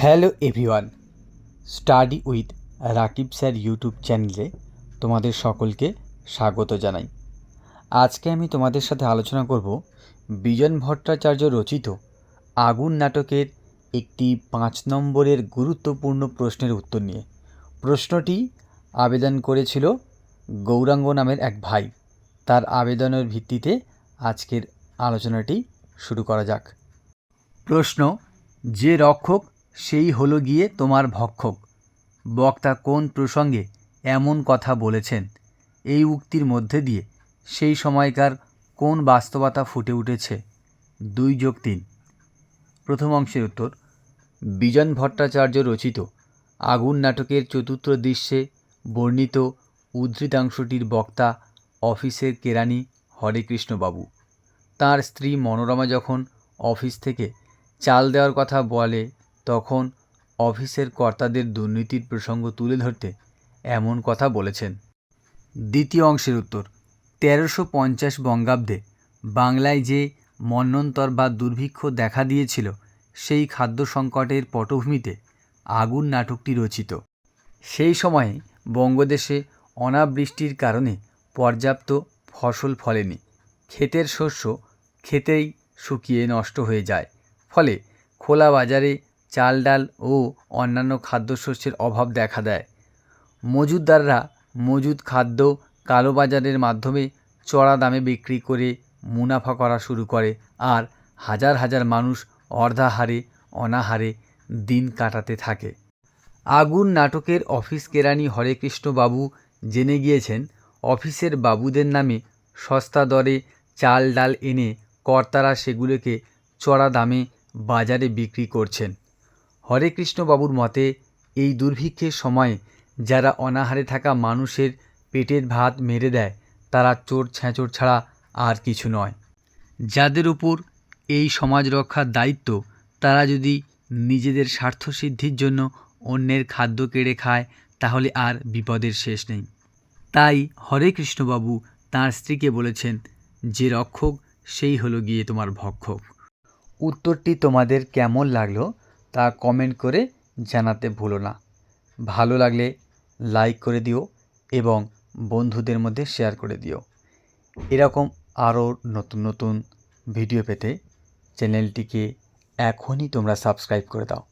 Hello everyone, study with Rakib sir YouTube চ্যানেলে তোমাদের সকলকে স্বাগত জানাই। আজকে আমি তোমাদের সাথে আলোচনা করব বিজন ভট্টাচার্য রচিত আগুন নাটকের একটি পাঁচ নম্বরের গুরুত্বপূর্ণ প্রশ্নের উত্তর নিয়ে। প্রশ্নটি আবেদন করেছিল গৌরাঙ্গ নামের এক ভাই। তার আবেদনের ভিত্তিতে আজকের আলোচনাটি শুরু করা যাক। প্রশ্ন, যে রক্ষক সেই হলো গিয়ে তোমার ভক্ষক। বক্তা কোন প্রসঙ্গে এমন কথা বলেছেন এই উক্তির মধ্যে দিয়ে সেই সময়কার কোন বাস্তবতা ফুটে উঠেছে? দুই যোগ তিন। প্রথম অংশের উত্তর, বিজন ভট্টাচার্য রচিত আগুন নাটকের চতুর্থ দৃশ্যে বর্ণিত উদ্ধৃতাংশটির বক্তা অফিসের কেরানি হরেকৃষ্ণবাবু তার স্ত্রী মনোরমা যখন অফিস থেকে চাল দেওয়ার কথা বলে তখন অফিসের কর্তাদের দুর্নীতির প্রসঙ্গ তুলে ধরতে এমন কথা বলেছেন। দ্বিতীয় অংশের উত্তর, তেরোশো পঞ্চাশ বঙ্গাব্দে বাংলায় যে মন্বন্তর বা দুর্ভিক্ষ দেখা দিয়েছিল, সেই খাদ্য সংকটের পটভূমিতে আগুন নাটকটি রচিত। সেই সময়ে বঙ্গদেশে অনাবৃষ্টির কারণে পর্যাপ্ত ফসল ফলেনি। ক্ষেতের শস্য খেতেই শুকিয়ে নষ্ট হয়ে যায়। ফলে খোলা বাজারে চাল, ডাল ও অন্যান্য খাদ্যশস্যের অভাব দেখা দেয়। মজুতদাররা মজুদ খাদ্য কালোবাজারের মাধ্যমে চড়া দামে বিক্রি করে মুনাফা করা শুরু করে আর হাজার হাজার মানুষ অর্ধাহারে, অনাহারে দিন কাটাতে থাকে। আগুন নাটকের অফিস কেরানি হরেকৃষ্ণবাবু জেনে গিয়েছেন, অফিসের বাবুদের নামে সস্তা দরে চাল, ডাল এনে কর্তারা সেগুলোকে চড়া দামে বাজারে বিক্রি করছেন। হরেকৃষ্ণবাবুর মতে, এই দুর্ভিক্ষের সময়ে যারা অনাহারে থাকা মানুষের পেটের ভাত মেরে দেয়, তারা চোর ছ্যাঁচোর ছাড়া আর কিছু নয়। যাদের উপর এই সমাজ রক্ষার দায়িত্ব, তারা যদি নিজেদের স্বার্থসিদ্ধির জন্য অন্যের খাদ্য কেড়ে খায়, তাহলে আর বিপদের শেষ নেই। তাই হরে কৃষ্ণবাবু তাঁর স্ত্রীকে বলেছেন, যে রক্ষক, সেই হলো গিয়ে তোমার ভক্ষক। উত্তরটি তোমাদের কেমন লাগল? তা কমেন্ট করে জানাতে ভুলো না। ভালো লাগলে লাইক করে দিও এবং বন্ধুদের মধ্যে শেয়ার করে দিও। এরকম আরও নতুন নতুন ভিডিও পেতে চ্যানেলটিকে এখনই তোমরা সাবস্ক্রাইব করে দাও।